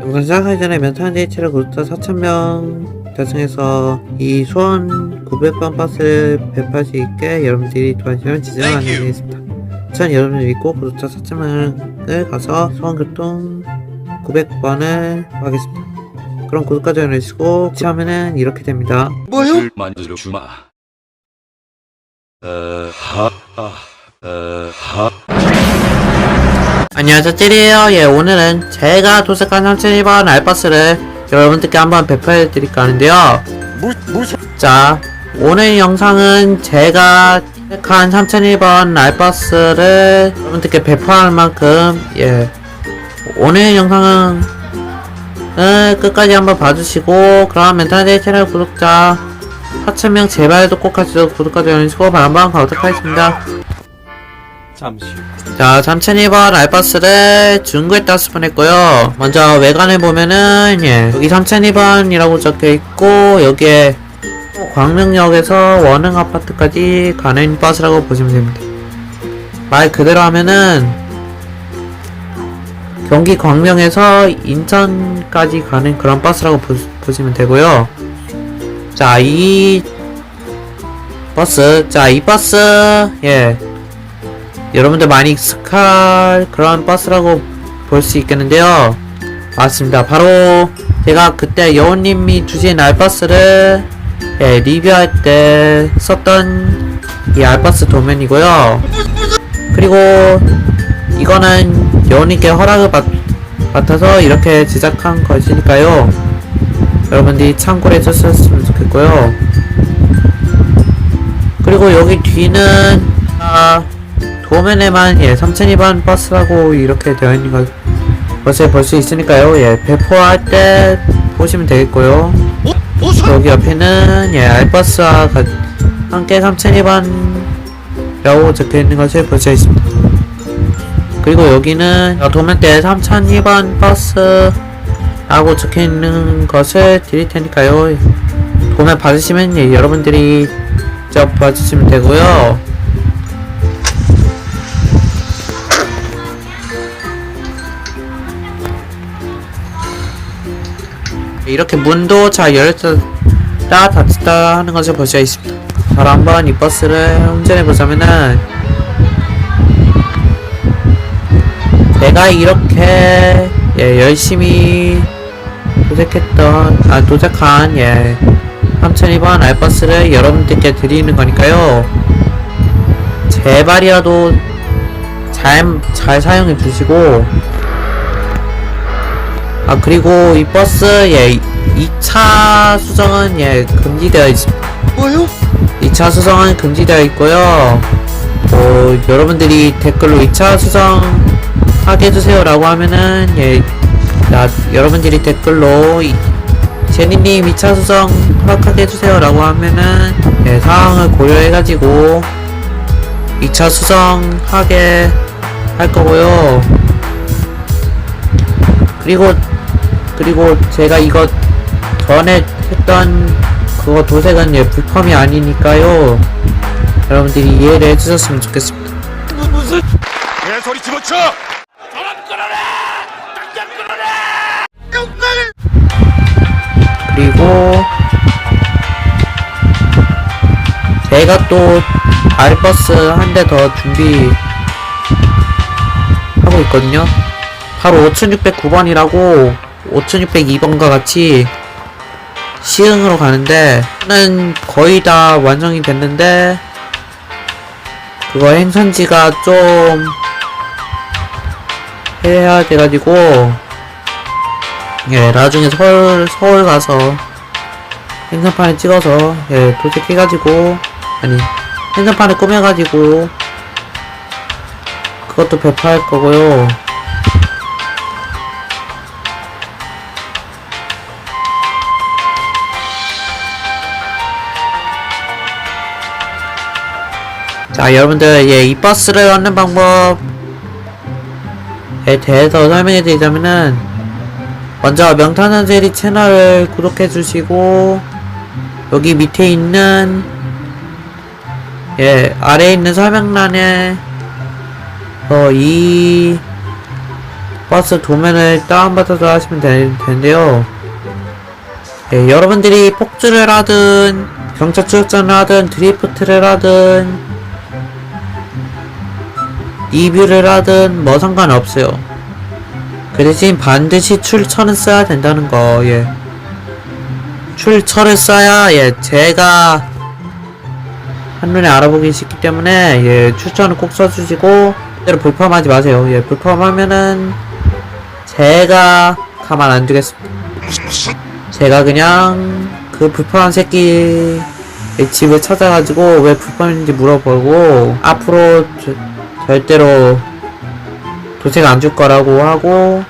영상 시작하기 전에 멘탈 데이트를 구독자 4,000명 달성해서 이 소원 900번 버스를 배포할 수 있게 여러분들이 도와주시면 지정을 안내드리겠습니다. 우선 여러분을 믿고 구독자 4,000명을 가서 소원 교통 900번을 하겠습니다. 그럼 구독까지 해주시고 처음에는 이렇게 됩니다. 술 만들어 주마. 어, 하, 아, 어, 하. 안녕하세요 찌리에요. 예 오늘은 제가 도색한 3002번 알바스를 여러분들께 한번 배포해 드릴까 하는데요. 자 오늘 영상은 제가 도색한 3001번 알바스를 여러분들께 배포할 만큼 예 오늘 영상은 을 끝까지 한번 봐주시고 그럼 멘탈데이 채널 구독자 4,000명 제발 꼭 하시고 구독까지 해주시고 바람방 가도록 하겠습니다 잠시 후. 자, 3002번 알바스를 중구에 따서 보냈고요. 먼저 외관을 보면은, 예, 여기 3002번이라고 적혀 있고, 여기에 광명역에서 원흥 아파트까지 가는 버스라고 보시면 됩니다. 말 그대로 하면은, 경기 광명에서 인천까지 가는 그런 버스라고 보, 보시면 되고요. 자, 이 버스, 자, 이 버스, 예, 여러분들 많이 익숙할 그런 버스라고 볼 수 있겠는데요. 맞습니다. 바로 제가 그때 여우님이 주신 알버스를 예, 리뷰할 때 썼던 이 알버스 도면이고요. 그리고 이거는 여우님께 허락을 받, 받아서 이렇게 제작한 것이니까요. 여러분들이 참고를 해주셨으면 좋겠고요. 그리고 여기 뒤는 아, 도면에만 예 3002번 버스라고 이렇게 되어 있는 것 것을 볼수 있으니까요. 예 배포할 때 보시면 되겠고요. 여기 옆에는 예 알버스와 가- 함께 3002번이라고 적혀 있는 것을 볼 수 있습니다. 그리고 여기는 도면대 3002번 버스라고 적혀 있는 것을 드릴 테니까요. 도면 받으시면 예 여러분들이 직접 봐주시면 되고요 이렇게 문도 잘 열렸다 닫혔다 하는 것을 볼 수 있습니다. 바로 한번 이 버스를 운전해 보자면은 제가 이렇게 예, 열심히 도색했던 아 도색한 예 3002번 알버스를 여러분들께 드리는 거니까요. 제발이라도 잘, 잘 사용해 주시고 아 그리고 이 버스 예 2차 수정은 예 금지되어 있습니다. 뭐요? 2차 수정은 금지되어 있고요. 뭐 여러분들이 댓글로 2차 수정 하게 해주세요 라고 하면은 예 나, 여러분들이 댓글로 이- 제니님 2차 수정 허락하게 해주세요 라고 하면은 예 사항을 고려해가지고 2차 수정 하게 할 거고요. 그리고 그리고 제가 이거 전에 했던 그거 도색은 예 불펌이 아니니까요 여러분들이 이해를 해주셨으면 좋겠습니다 무슨? 내 소리 집어쳐! 그리고 제가 또 알버스 한 대 더 준비 하고 있거든요 바로 5609번이라고 5602번과 같이 시흥으로 가는데 는 거의 다 완성이 됐는데 그거 행선지가 좀 해야 돼가지고 예 나중에 서울 서울 가서 행선판에 찍어서 예 도색해가지고 아니 행선판에 꾸며가지고 그것도 배포할 거고요. 자 여러분들 예이 버스를 얻는 방법에 대해서 설명해 드리자면은 먼저 명탄현제리 채널을 구독해 주시고 여기 밑에 있는 예 아래에 있는 설명란에 어, 이 버스 도면을 다운받아서 하시면 되, 되는데요. 예, 여러분들이 폭주를 하든 경찰 출전을 하든 드리프트를 하든 리뷰를 하든 뭐 상관없어요. 그 대신 반드시 출처는 써야 된다는 거, 예. 출처를 써야, 예, 제가 한눈에 알아보기 쉽기 때문에, 예, 출처는 꼭 써주시고, 대로 불펌하지 마세요. 예, 불펌하면은, 제가 가만 안 두겠습니다. 제가 그냥, 그 불펌한 새끼, 의 집을 찾아가지고, 왜 불펌인지 물어보고, 앞으로, 저- 절대로, 도색 안 줄 거라고 하고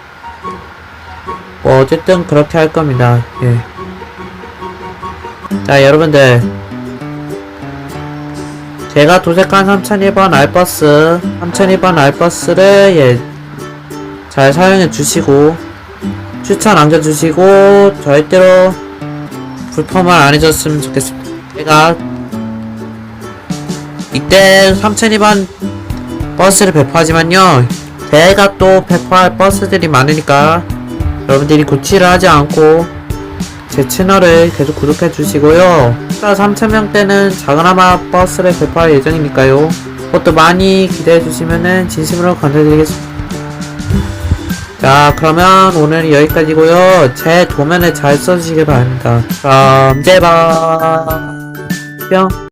뭐 어쨌든 그렇게 할 겁니다. 예. 자 여러분들 제가 도색한 3002번 알버스 3002번 알버스를 예, 잘 사용해 주시고 추천 남겨주시고 절대로 불펌을 안 해줬으면 좋겠습니다. 제가 이때 3002번 버스를 배포하지만요 제가 또 배포할 버스들이 많으니까 여러분들이 고치를 하지 않고 제 채널을 계속 구독해 주시고요. 3,000명 때는 작은아마 버스를 배포할 예정이니까요. 그것도 많이 기대해 주시면은 진심으로 감사드리겠습니다. 자, 그러면 오늘 여기까지고요. 제 도면을 잘 써주시길 바랍니다. 그럼 봐. 뿅.